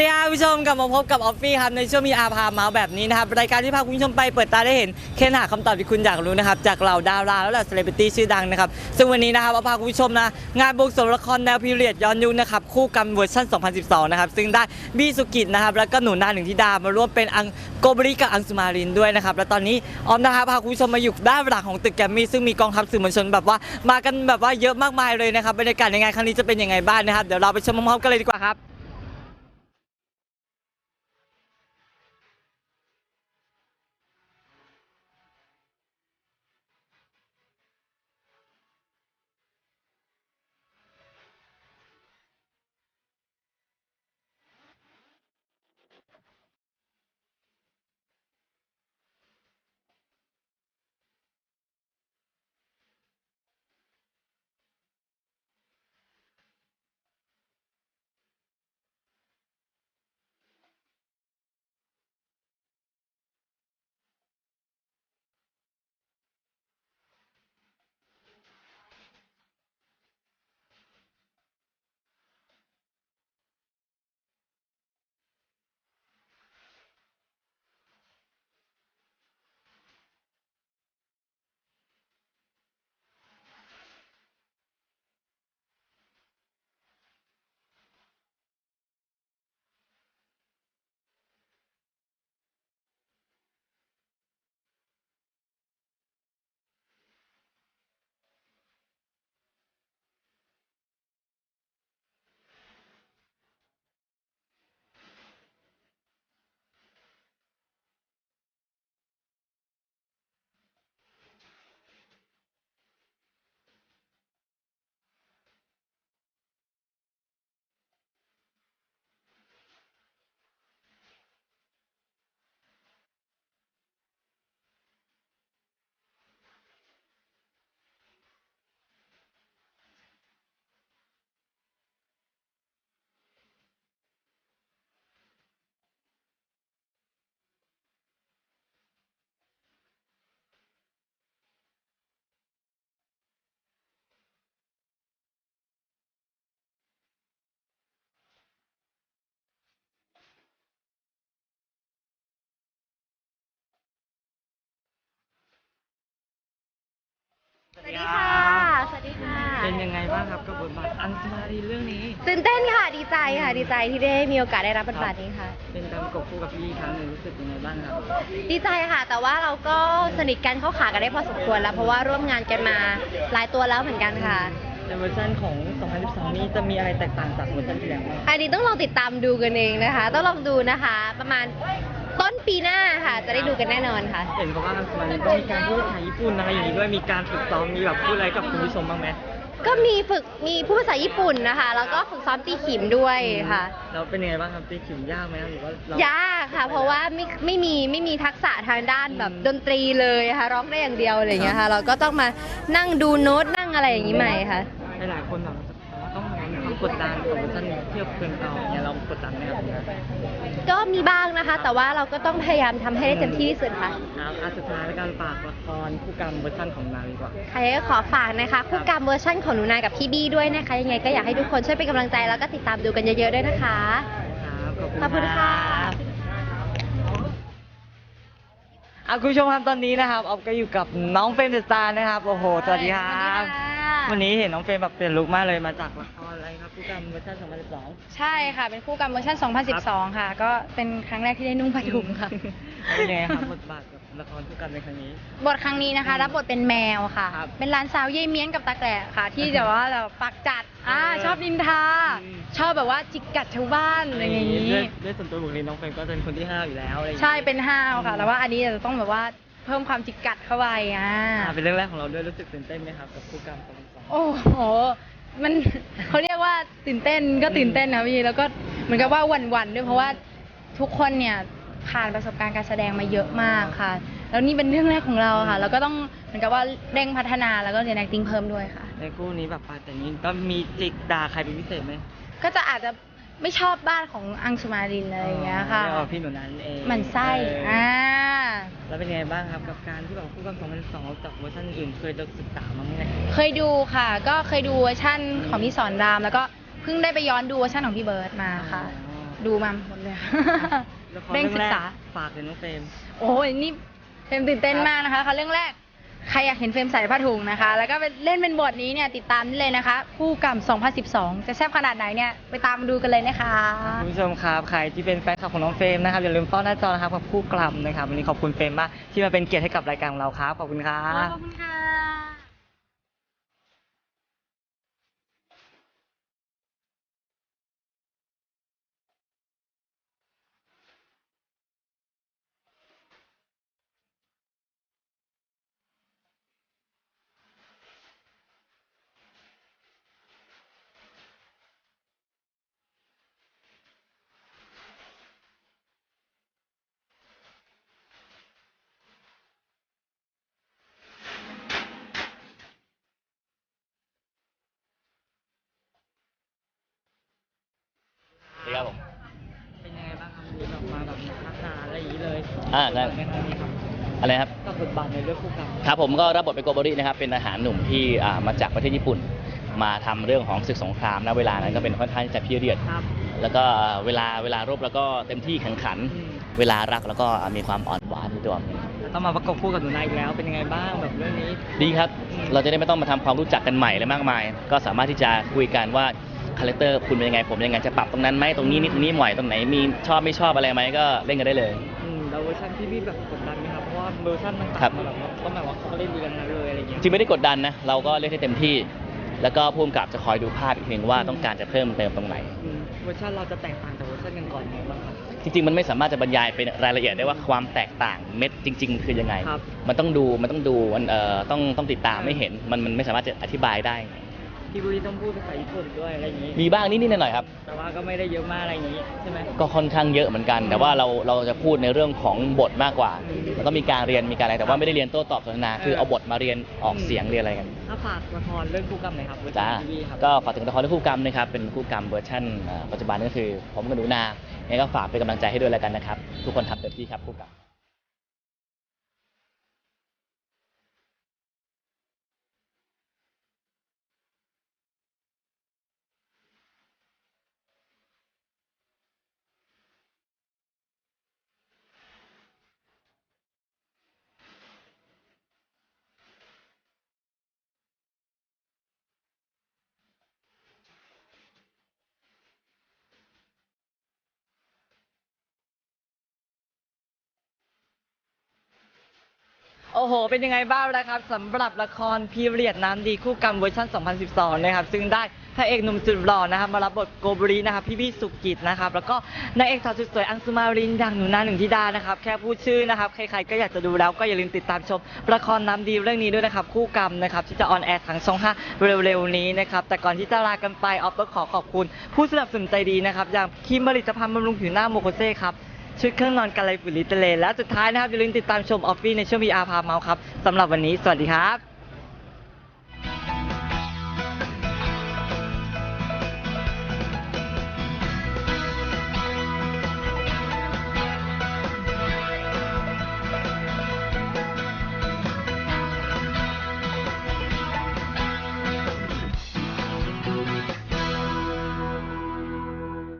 ดีครับผู้ชมกลับมาพบกับออฟฟี่ครับในช่วงมีอาพาเมาส์แบบนี้นะครับรายการที่พาคุณผู้ชมไปเปิดตาได้เห็นเค้นหาคำตอบที่คุณอยากรู้นะครับจากเหล่าดาราและเหล่าเซเลบริตี้ชื่อดังนะครับซึ่งวันนี้นะครับเอาพาคุณผู้ชมนะงานบวงสรวงละครแนวพีเรียดย้อนยุคนะครับคู่กันเวอร์ชัน2012 นะครับซึ่งได้บี้สุกิจนะครับแล้วก็หนูนาหนึ่งธิดามาร่วมเป็นอังโกบริกับอังสุมารินด้วยนะครับและตอนนี้ออมนะครับพาคุณผู้ชมมาอยู่ด้านหลังของตึกแกรมมี่ซึ่งมีกองทัพสื่อมวลชนแบบว่ามากันแบบว่าเยอะมากมายเลยนะครับบรรยากาศในงานครั้งนี้จะเป็นยังไงบ้างนะครับเดี๋ยวเราไปชมพร้อมๆกันเลยดีกว่าครับ สวัสดีค่ะ สวัสดีค่ะ เป็นยังไงบ้างครับกับบทบาทอังสุมารีเรื่องนี้ ตื่นเต้นค่ะ ดีใจค่ะ ดีใจที่ได้มีโอกาสได้รับบทบาทนี้ค่ะ เป็นการประกบคู่กับพี่อีกครั้งหนึ่งรู้สึกยังไงบ้างครับ ดีใจค่ะ แต่ว่าเราก็สนิทกันเข้าขากันได้พอสมควรแล้ว เพราะว่าร่วมงานกันมาหลายตัวแล้วเหมือนกันค่ะ ในเวอร์ชันของ 2012 นี้จะมีอะไรแตกต่างจากเวอร์ชันที่แล้วไหมอันนี้ต้องลองติดตามดูกันเองนะคะ ต้องลองดูนะคะ ประมาณ ต้นปีหน้าค่ะ จะได้ดูกันแน่นอนค่ะ เห็นบอกว่าอังสุมารีต้องมีการพูดภาษาญี่ปุ่นอะไรอย่างนี้ด้วย มีการฝึกซ้อม มีแบบพูดอะไรกับคุณผู้ชมบ้างไหมก็มีฝึกมีผู้ภาษาญี่ปุ่นนะคะ แล้วก็ฝึกซ้อมตีขิมด้วยค่ะแล้วเป็นยังไงบ้างครับตีขิมยากไหมหรือว่าเรายากค่ะ เพราะว่าไม่ไม่มีไม่มีทักษะทางด้านแบบดนตรีเลยค่ะ ร้องได้อย่างเดียวอะไรอย่างเงี้ยค่ะ เราก็ต้องมานั่งดูโน้ตนั่งอะไรอย่างงี้ใหม่ค่ะ หลายๆคนแบบ กดดันของเวอร์ชันเทียบเพื่อนเก่าเนี่ยเรากดดันไหมครับก็มีบ้างนะคะ แต่ว่าเราก็ต้องพยายามทำให้ได้เต็มที่ที่สุดค่ะ ครับอะสุดท้ายแล้วการฝากละครคู่กรรมเวอร์ชันของนาดีกว่า ใครก็ขอฝากนะคะ คู่กรรมเวอร์ชั่นของหนูนากับพี่บี้ด้วยนะคะ ยังไงก็อยากให้ทุกคนช่วยเป็นกำลังใจแล้วก็ติดตามดูกันเยอะๆด้วยนะคะ ครับขอบคุณขอบคุณค่ะอะคุณผู้ชมครับตอนนี้นะครับออฟก็อยู่กับน้องเฟรมเดอะสตาร์นะครับ โอ้โหสวัสดีครับ วันนี้เห็นน้องเฟรมแบบเปลี่ยนลุคมากเลยมาจากละครอะไร ครับคู่กรรมเวอร์ชัน2012 ใช่ค่ะ เป็นคู่กรรมเวอร์ชัน2012 ค่ะ ก็เป็นครั้งแรกที่ได้นุ่งผ้าถุงค่ะ เป็นยังไงครับบทบาทกับละครคู่กรรมในครั้งนี้ บทครั้งนี้นะคะรับบทเป็นแมวค่ะ ครับเป็นหลานสาวเย่เมียนกับตาแกละค่ะ ที่แบบว่าเราปักจัดอ่าเออชอบนินทา อืม ชอบแบบว่าจิกกัดชาวบ้านอะไรอย่างด้นี้วยด้วยส่วนตัวบุคลิกน้องเฟรมก็เป็นคนที่ห้าวอยู่แล้วอะไรอย่างงี้ใช่เป็นห้าวค่ะ แต่ว่าอันนี้จะต้องแบบว่าเพิ่มความจิกกัดเข้าไปอ่า อะเป็นเรื่องแรกของเราด้วยรู้สึกตื่นเต้นไหมครับกับคู่กรรม2012 โอ้โห มันเขาเรียกว่าตื่นเต้นก็ตื่นเต้นนะพี่แล้วก็เหมือนกับว่าหวั่นๆด้วยเพราะว่าทุกคนเนี่ยผ่านประสบการณ์การแสดงมาเยอะมากค่ะ แล้วนี่เป็นเรื่องแรกของเราค่ะ แล้วก็ต้องเหมือนกับว่าเร่งพัฒนาแล้วก็เรียน acting เพิ่มด้วยค่ะ ในคู่นี้แบบปาแต่นี้ก็มีจิกด่าใครเป็นพิเศษไหมก็จะอาจจะไม่ชอบบ้านของอังสุมารินอะไรอย่างเงี้ยค่ะเรียกว่าพี่หนูนั้นเองหมันไส้เออออ่า แล้วเป็นยังไงบ้างครับกับการที่แบบคู่กรรม2012จากเวอร์ชันอื่นเคยศึกษามาบ้างไหมเคยดูค่ะ ก็เคยดูเวอร์ชั่นของพี่สอนราม แล้วก็เพิ่งได้ไปย้อนดูเวอร์ชั่นของพี่เบิร์ดมาค่ะอ๋อดูมาหมดเลยละครเร่งศึกษาฝากถึงน้องเฟรมโอ้ยนี่เฟรมตื่นเต้นมากนะคะค่ะเรื่องแรก ใครอยากเห็นเฟรมใส่ผ้าถุงนะคะ แล้วก็เป็นเล่นเป็นบทนี้เนี่ยติดตามได้เลยนะคะคู่กรรม 2012 จะแซ่บขนาดไหนเนี่ยไปตามดูกันเลยนะคะ คุณผู้ชมครับใครที่เป็นแฟนคลับของน้องเฟรมนะครับอย่าลืมเฝ้าหน้าจอนะครับกับคู่กลัมนะครับวันนี้ขอบคุณเฟรมมากที่มาเป็นเกียรติให้กับรายการของเราครับขอบคุณครับ ขอบคุณค่ะ ดีครับผม เป็นยังไงบ้างครับวันนี้แบบมาแบบทักทายอะไรอย่างนี้เลย อ่าได้ไม่ค่อยมีครับอะไรครับกับบทบาทในเรื่องคู่กรรมครับผมก็รับบทเป็นโกโบรินะครับเป็นทหารหนุ่มที่อ่ามาจากประเทศญี่ปุ่น มาทำเรื่องของศึกสงครามนะเวลานั้นก็เป็นค่อนข้างที่จะพีเรียด ครับแล้วก็เวลาเวลารบแล้วก็เต็มที่แข่งขันอืมเวลารักแล้วก็มีความอ่อนหวานในตัวแล้วต้องมาประกบคู่กับหนูนายอีกแล้วเป็นยังไงบ้างแบบเรื่องนี้ ดีครับ เราจะได้ไม่ต้องมาทำความรู้จักกันใหม่และมากมาย ก็สามารถที่จะคุยกันว่าคาแรคเตอร์คุณเป็นยังไงผมเป็นยังไงจะปรับตรงนั้นไหมตรงนี้นี่ตรงนี้หม่อยตรงไหนมีชอบไม่ชอบอะไรไหมก็เล่นกันได้เลยอืมแล้ วเวอร์ชันที่พี่แบบกดดันไหมครับเพราะว่าเวอร์ชันต่างๆครับแบบว่าต้องแบบว่าเขาก็เล่นดีกันทั้งนั้นเลยอะไรอย่างเงี้ยจริงไม่ได้กดดันนะ เราก็เล่นให้เต็มที่ แล้วก็ผู้กำกับจะคอยดูภาพอีกทีนึงว่าต้องการจะเพิ่มเติมตรงไหน อืมเวอร์ชันเราจะแตกต่างจากเวอร์ชันกันก่อนยังไงบ้างครับ จริงๆ มันไม่สามารถจะบรรยายเป็นรายละเอียดได้ว่าความแตกต่างเม็ดจริง ๆ คือยังไง ครับ มันต้องดู มันต้องดู มันเอ่อต้องต้องติดตามไม่เห็น มันมันไม่สามารถจะอธิบายได้ พี่บุรีต้องพูดภาษาญี่ปุ่นด้วยอะไรอย่างงี้ มีบ้างนิดๆหน่อยๆครับ แต่ว่าก็ไม่ได้เยอะมากอะไรอย่างงี้ใช่ไหมก็ค่อนข้างเยอะเหมือนกัน แต่ว่าเราเราจะพูดในเรื่องของบทมากกว่าอืมมันต้องมีการเรียนมีการอะไรแต่ว่าไม่ได้เรียนโต้ตอบสนทนาคือเออเอาบทมาเรียนออกเสียงเรียนอะไรกันถ้าฝากละครเรื่องคู่กรรมหน่อยครับเวอร์ชัจ้านทีวีครับก็ฝากถึงละครเรื่องคู่กรรมนะครับเป็นคู่กรรมเวอร์ชันเอ่อปัจจุบันก็คือผมกับหนูนายังไงก็ฝากเป็นกำลังใจให้ด้วยแล้วกันนะครับทุกคนทำเต็มที่ครับคู่กรรม โอ้โห เป็นยังไงบ้างนะครับสำหรับละครพีเรียดน้ำดีคู่กรรมเวอร์ชัน 2012 นะครับ ซึ่งได้พระเอกหนุ่มสุดหล่อนะครับ มารับบทโกบรีนะครับ พี่พี่สุกิจนะครับ แล้วก็นางเอกสาวสุดสวยอังสุมารินอย่างหนูนาหนึ่งธิดานะครับ แค่พูดชื่อนะครับ ใครๆ ก็อยากจะดูแล้วก็อย่าลืมติดตามชมละครน้ำดีเรื่องนี้ด้วยนะครับ คู่กรรมนะครับ ที่จะออนแอร์ทางช่อง 5 เร็วๆ นี้นะครับ แต่ก่อนที่จะลากันไปออฟต้องขอขอบคุณ ผู้สนับสนุนใจดีนะครับ อย่างครีมผลิตภัณฑ์บำรุงผิวหน้าโมโคเซ่ครับ ชุดเครื่องนอนกันไลปุริตเลและสุดท้ายนะครับอย่าลืมติดตามชมออฟฟี่ในช่วง VR พาเมาส์ครับสำหรับวันนี้สวัสดีครับ